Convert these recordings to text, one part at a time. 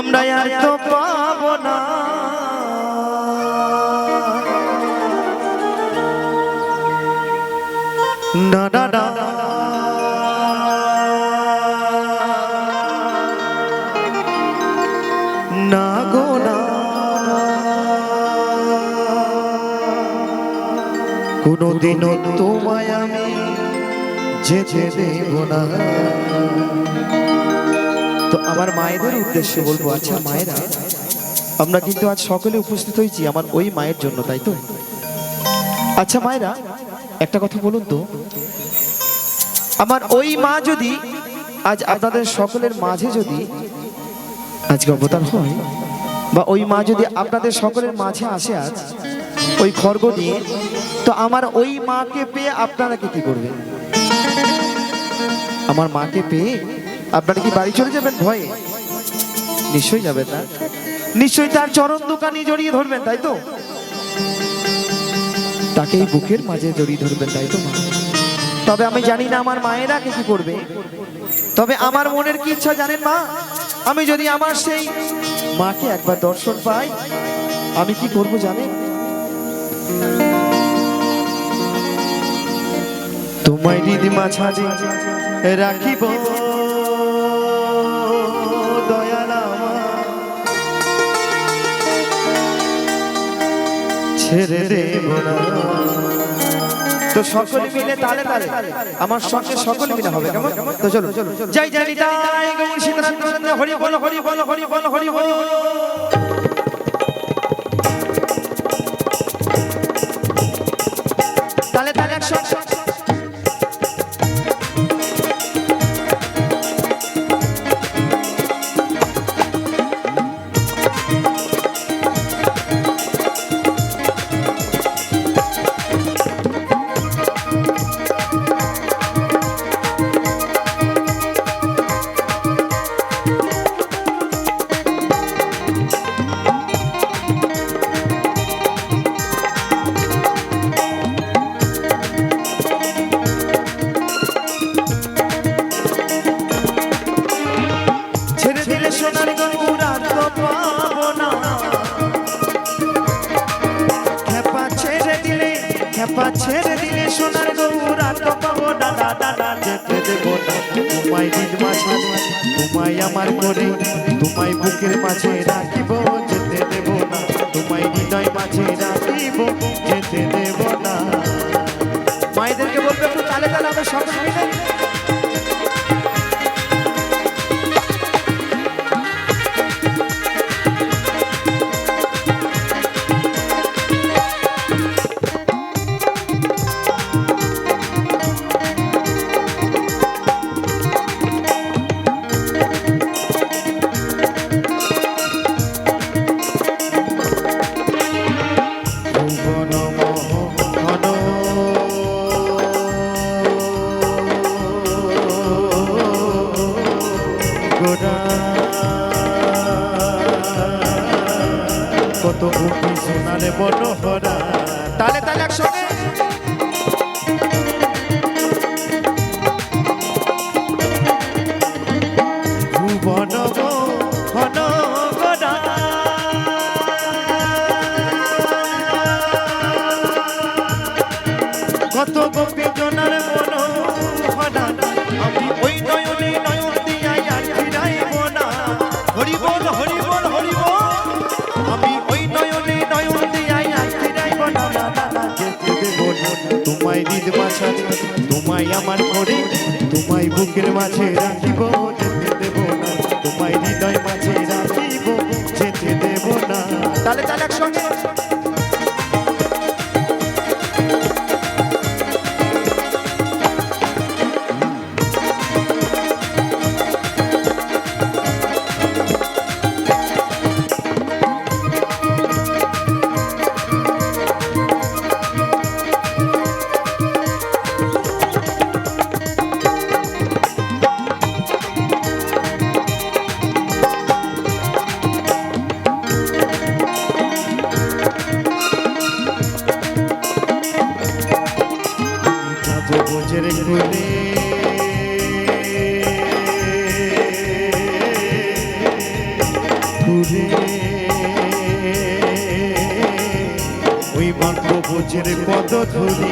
আমরা আর তো পাবো না। না না না। কোনোদিনও তোমায় আমি যেতে দেব না। তো আমার মায়েদের উদ্দেশ্যে বলব আচ্ছা মায়েরা, আমরা কিন্তু আজ সকলে উপস্থিত হয়েছি আমার ওই মায়ের জন্য, তাই তো? আচ্ছা মায়েরা, একটা কথা বলুন তো। আমার ওই মা যদি, আজ আপনাদের সকলের মাঝে যদি আজকে অবতার হয়, বা ওই মা যদি আপনাদের সকলের মাঝে আসে আজ, ওই খর্গ নিয়ে, তো আমার ওই মাকে পেয়ে আপনারা কি কি করবেন? আমার মাকে পেয়ে আপনারা কি বাড়ি চলে যাবেন? ভয়ে? নিশ্চয়ই যাবেন না। নিশ্চয়ই তার চরণ দোকানি জড়িয়ে ধরবেন তাই তো? তাকে এই বুকের মাঝে জড়িয়ে ধরবেন তাই তো মা? তবে আমি জানি না আমার মায়েরা কি কি করবে। তবে আমার মনের কি ইচ্ছা জানেন মা? আমি যদি আমার সেই মাকে একবার দর্শন পাই আমি কি করব জানেন? তোমায় দিদিমা ছাড়ে রাখিব। ছেড়ে দেব না। তো সকলে মিলে তালে তালে আমার সঙ্গে সকলে মিলে হবে কেমন? তো চলো জয় জয় নিতাই গৌর সীতারাম কৃষ্ণ, হরি বল হরি বল হরি বল হরি বল। তালে তালে একসঙ্গে খেপা ছেড়ে দিলে খেপা সোনার গৌরা তো পাবো না না না না যেতে দেবো না। তোমায় দিন মাঝে তোমায় আমার করে তোমায় বুকের মাঝে রাখিব যেতে দেব না। তোমায় হৃদয় মাঝে রাখিব যেতে দেব না। মায়েদেরকে বলবে একটু তালে তালে আমরা সকলে মিলে তোমায় আমার করে তোমায় বুকের মাঝে রাখিব, যেতে দেব না। তোমায় হৃদয় মাঝে রাখিব, যেতে দেব না। তাহলে তাহলে একসঙ্গে পুরে ওই বন্ধ বোঝের কত ধরে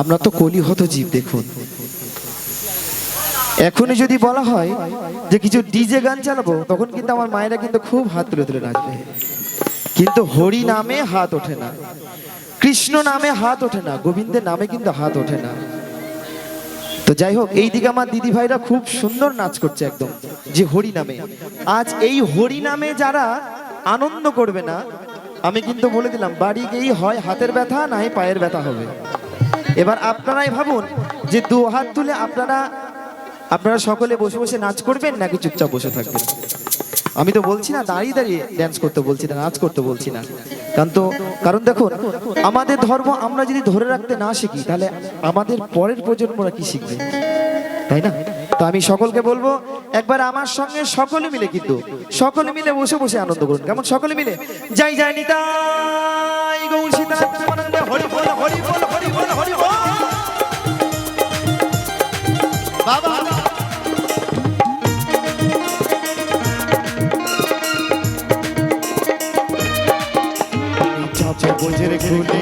আমরা তো কলিহত জীব, দেখুন। এখনই যদি বলা হয় যে কিছু ডিজে গান চালাবো, তখন কিন্তু আমার মায়েরা কিন্তু খুব হাত তুলে তুলে নাচবে। কিন্তু হরি নামে হাত ওঠে না, কৃষ্ণ নামে হাত ওঠে না, গোবিন্দের নামে কিন্তু হাত ওঠে না। তো যাই হোক, এই দিকে আমার দিদি ভাইরা খুব সুন্দর নাচ করছে একদম, যে হরি নামে। আজ এই হরি নামে যারা আনন্দ করবে না আমি কিন্তু বলে দিলাম, বাড়ি গিয়েই হয়, হাতের ব্যথা, নাই পায়ের ব্যথা হবে। এবার আপনারাই ভাবুন যে দু হাত তুলে আপনারা আপনারা সকলে বসে বসে নাচ করবেন নাকি চুপচাপ বসে থাকবেন? আমি তো বলছি না, দাঁড়িয়ে দাঁড়িয়ে ড্যান্স করতে বলছি না, নাচ করতে বলছি না। কারণ তো, কারণ দেখুন, আমাদের ধর্ম আমরা যদি ধরে রাখতে না শিখি, তাহলে আমাদের পরের প্রজন্মরা কি শিখবে? তাই না? তো আমি সকলকে বলব, একবার আমার সঙ্গে সকলে মিলে কিন্তু, সকলে মিলে বসে বসে আনন্দ করুন। কেমন? সকলে মিলে? যাই যাই নিতাই গৌর বাবা। চাপে বোঝের খুলে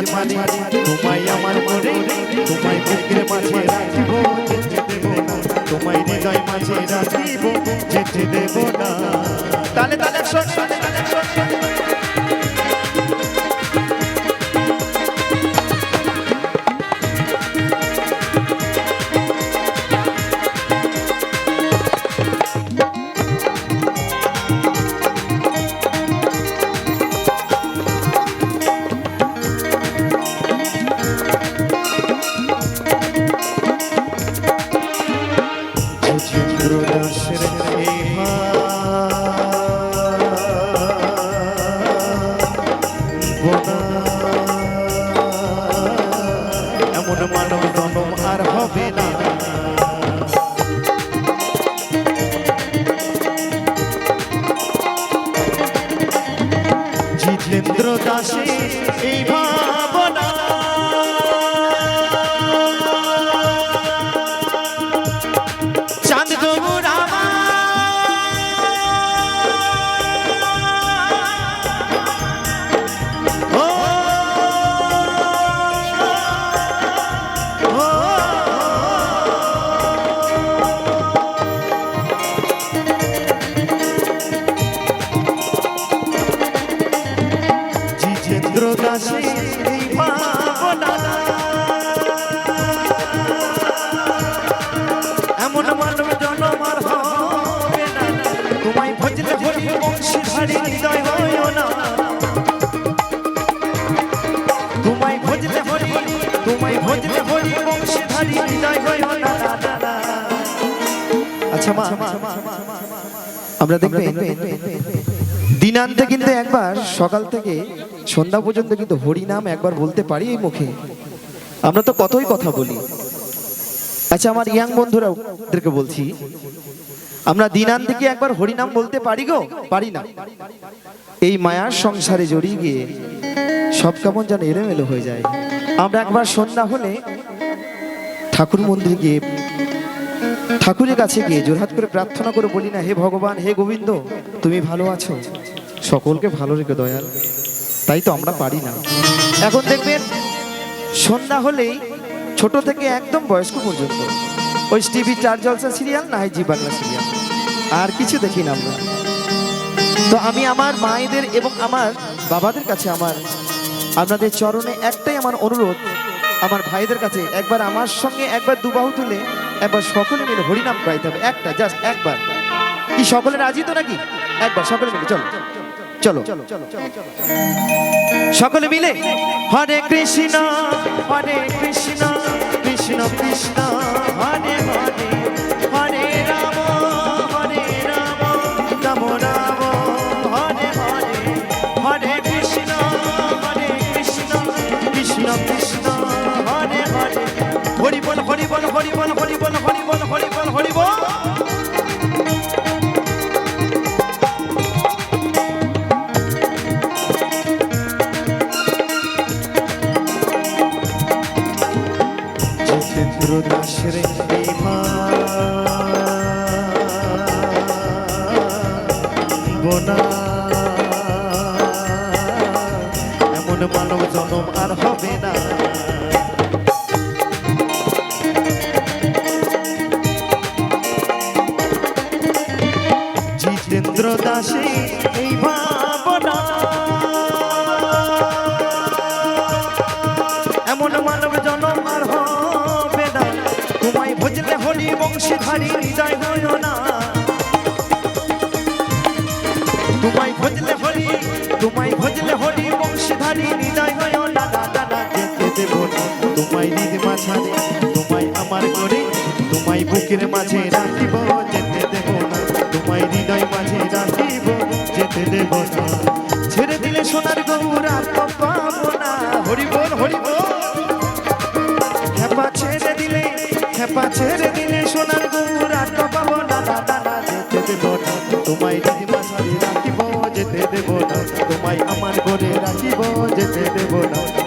নিজ তোমায় আমার মনে, তোমায় বুকের মাঝে রাখিব, যেতে দেব না, তোমায় হৃদয় মাঝে রাখিব, যেতে দেব না। আচ্ছা আমরা দেখবেন দিনান্তে কিন্তু একবার, সকাল থেকে সন্ধ্যা পর্যন্ত কিন্তু হরি নাম একবার বলতে পারি এই মুখে। আমরা তো কতই কথা বলি। আচ্ছা আমার ইয়াং বন্ধুরা ওদেরকে বলছি আমরা দিনান্তে কি একবার হরিনাম বলতে পারি গো? পারি না। এই মায়ার সংসারে জড়িয়ে গিয়ে সব কেমন যেন এলোমেলো হয়ে যায়। আমরা একবার সন্ধ্যা হলে ঠাকুর মন্দির গিয়ে ঠাকুরের কাছে গিয়ে জোরহাত করে প্রার্থনা করে বলি না, হে ভগবান, হে গোবিন্দ, তুমি ভালো আছো? সকলকে ভালো রেখে দয়াল। তাই তো আমরা পারি না। এখন দেখবেন সন্ধ্যা হলেই ছোট থেকে একদম বয়স্ক পর্যন্ত। ওই টিভি চার জলসা সিরিয়াল না হয় জি বাংলা সিরিয়াল? আর কিছু দেখি না আমরা। তো আমি আমার মায়েদের এবং আমার বাবাদের কাছে আমার আপনাদের চরণে একটাই আমার অনুরোধ, আমার ভাইদের কাছে একবার আমার সঙ্গে একবার দুবাহু তুলে একবার সকলে মিলে হরিনাম গাইতে হবে। একটা জাস্ট একবার। কি সকলে রাজি তো নাকি? একবার সকলে মিলে, চলো। চলো। সকলে মিলে? হরে কৃষ্ণ হরে কৃষ্ণ কৃষ্ণ কৃষ্ণ, হরে হরে। হরি বল হরি বল হরি বল হরি বল হরি বল হরি বল জিতেন্দ্র দাস রে বোনা এমন মানব জনম আর হবে না। দাসে এই ভাবনা। এমন মানব জনম আর হবে না। তোমায় হৃদয় হয় না। তোমায় ভজলে তোমায় না। না যেতে দেব তোমায় হৃদ মাঝারে তোমায় আমার করে তোমায় বুকের মাঝে রাখিব গৌরা তো পাবো না। হরি বল হরি বল। খেপা ছেড়ে দিলে খেপা ছেড়ে দিলে সোনার গৌরা তো পাবো না। দিদি তোমায় আমার ঘরে রাখিব, যেতে দেব না।